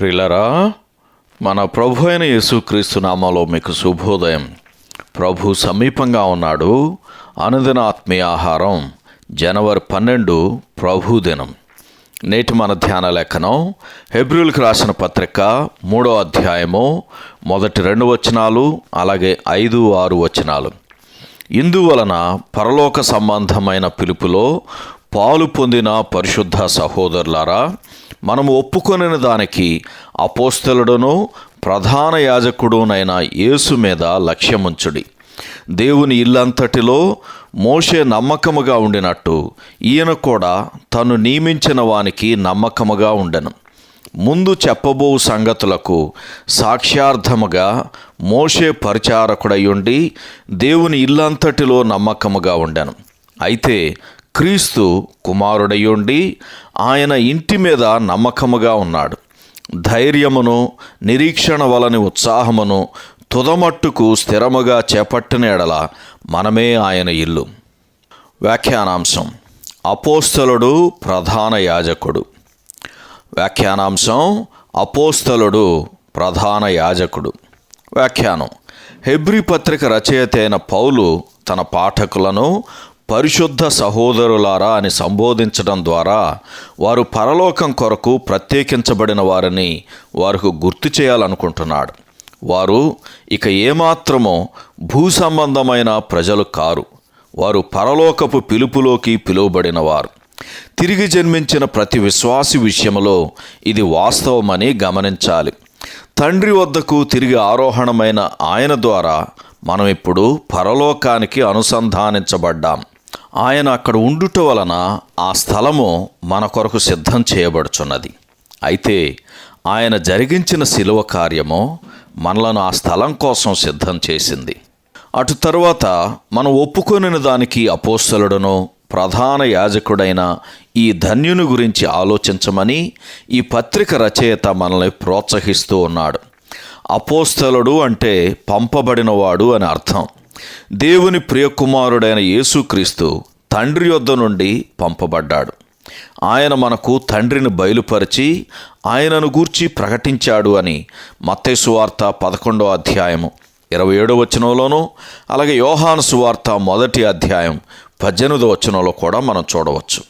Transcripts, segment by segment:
ప్రిలరా మన ప్రభు అయిన యేసుక్రీస్తు నామాలో మీకు శుభోదయం. ప్రభు సమీపంగా ఉన్నాడు. అనుదిన ఆత్మీయ ఆహారం జనవరి పన్నెండు ప్రభు దినం. నేటి మన ధ్యాన లేఖనం హెబ్రిల్కి రాసిన పత్రిక మూడో అధ్యాయము మొదటి రెండు వచనాలు అలాగే ఐదు ఆరు వచనాలు. ఇందువలన పరలోక సంబంధమైన పిలుపులో పాలు పొందిన పరిశుద్ధ సహోదరులారా మనము ఒప్పుకొనిన దానికి అపోస్తలుడును ప్రధాన యాజకుడునైన యేసు మీద లక్ష్యముంచుడి. దేవుని ఇల్లంతటిలో మోషే నమ్మకముగా ఉండినట్టు ఈయన కూడా తను నియమించిన వానికి నమ్మకముగా ఉండెను. ముందు చెప్పబో సంగతులకు సాక్ష్యార్థముగా మోషే పరిచారకుడై ఉండి దేవుని ఇల్లంతటిలో నమ్మకముగా ఉండెను. అయితే క్రీస్తు కుమారుడై ఉండి ఆయన ఇంటి మీద నమ్మకముగా ఉన్నాడు. ధైర్యమును నిరీక్షణ వలని ఉత్సాహమును తుదమట్టుకు స్థిరముగా చేపట్టిన ఎడల మనమే ఆయన ఇల్లు. వ్యాఖ్యానాంశం అపోస్తలుడు ప్రధాన యాజకుడు. వ్యాఖ్యానాంశం అపోస్తలుడు ప్రధాన యాజకుడు. వ్యాఖ్యానం హెబ్రి పత్రిక రచయిత అయిన పౌలు తన పాఠకులను పరిశుద్ధ సహోదరులారా అని సంబోధించడం ద్వారా వారు పరలోకం కొరకు ప్రత్యేకించబడిన వారని వారికి గుర్తు చేయాలనుకుంటున్నాడు. వారు ఇక ఏమాత్రమో భూ సంబంధమైన ప్రజలు కారు. వారు పరలోకపు పిలుపులోకి పిలువబడిన వారు తిరిగి జన్మించిన ప్రతి విశ్వాసి విషయంలో ఇది వాస్తవమని గమనించాలి. తండ్రి వద్దకు తిరిగి ఆరోహణమైన ఆయన ద్వారా మనం ఇప్పుడు పరలోకానికి అనుసంధానించబడ్డాం. ఆయన అక్కడ ఉండుట వలన ఆ స్థలము మన కొరకు సిద్ధం చేయబడుచున్నది. అయితే ఆయన జరిగించిన శిలువ కార్యము మనలను ఆ స్థలం కోసం సిద్ధం చేసింది. అటు తరువాత మనం ఒప్పుకొనిన దానికి అపోస్తలుడును ప్రధాన యాజకుడైన ఈ ధన్యుని గురించి ఆలోచించమని ఈ పత్రిక రచయిత మనల్ని ప్రోత్సహిస్తూ ఉన్నాడు. అపోస్తలుడు అంటే పంపబడినవాడు అని అర్థం. దేవుని ప్రియకుమారుడైన యేసుక్రీస్తు తండ్రి యొద్ద నుండి పంపబడ్డాడు. ఆయన మనకు తండ్రిని బయలుపరిచి ఆయనను గూర్చి ప్రకటించాడు అని మత్తేసువార్త పదకొండో అధ్యాయము ఇరవై ఏడో వచనంలోనూ అలాగే యోహాను సువార్త మొదటి అధ్యాయం పద్దెనిమిదో వచనంలో కూడా మనం చూడవచ్చు.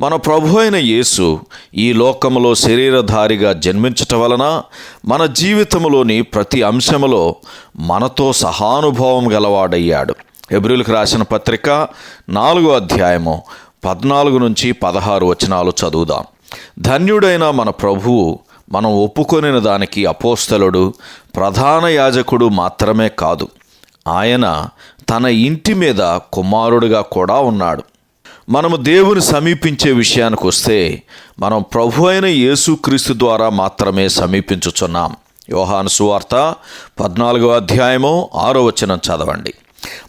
మన ప్రభు అయిన యేసు ఈ లోకములో శరీరధారిగా జన్మించటం వలన మన జీవితంలోని ప్రతి అంశములో మనతో సహానుభవం గలవాడయ్యాడు. ఎబ్రిల్కి రాసిన పత్రిక నాలుగో అధ్యాయము పద్నాలుగు నుంచి పదహారు వచనాలు చదువుదాం. ధన్యుడైన మన ప్రభువు మనం ఒప్పుకొనిన దానికి అపోస్తలుడు ప్రధాన యాజకుడు మాత్రమే కాదు. ఆయన తన ఇంటి మీద కుమారుడిగా కూడా ఉన్నాడు. మనము దేవుని సమీపించే విషయానికి వస్తే మనం ప్రభు అయిన యేసుక్రీస్తు ద్వారా మాత్రమే సమీపించుచున్నాం. యోహాను సువార్త పద్నాలుగో అధ్యాయము ఆరో వచనం చదవండి.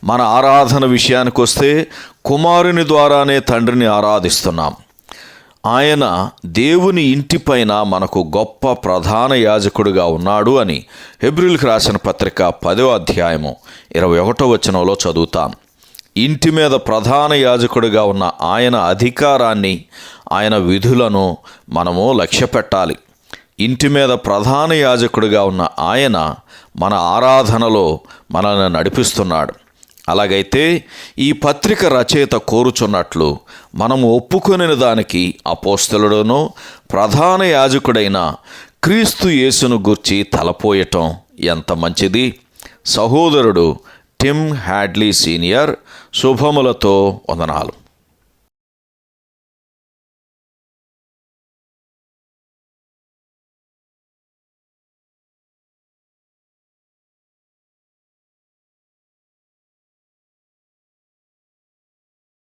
మన ఆరాధన విషయానికి వస్తే కుమారుని ద్వారానే తండ్రిని ఆరాధిస్తున్నాం. ఆయన దేవుని ఇంటిపైన మనకు గొప్ప ప్రధాన యాజకుడిగా ఉన్నాడు అని హెబ్రిల్కి రాసిన పత్రిక పదో అధ్యాయము ఇరవై ఒకటో వచనంలో చదువుతాం. ఇంటి మీద ప్రధాన యాజకుడిగా ఉన్న ఆయన అధికారాన్ని ఆయన విధులను మనము లక్ష్య పెట్టాలి ఇంటి మీద ప్రధాన యాజకుడిగా ఉన్న ఆయన మన ఆరాధనలో మనల్ని నడిపిస్తున్నాడు. అలాగైతే ఈ పత్రిక రచయిత కోరుచున్నట్లు మనము ఒప్పుకొనిన దానికి అపోస్తలుడును ప్రధాన యాజకుడైన క్రీస్తు యేసును గుర్చి తలపోయటం ఎంత మంచిది? సహోదరుడు టిమ్ హ్యాడ్లీ సీనియర్ శుభములతో వందనాలు.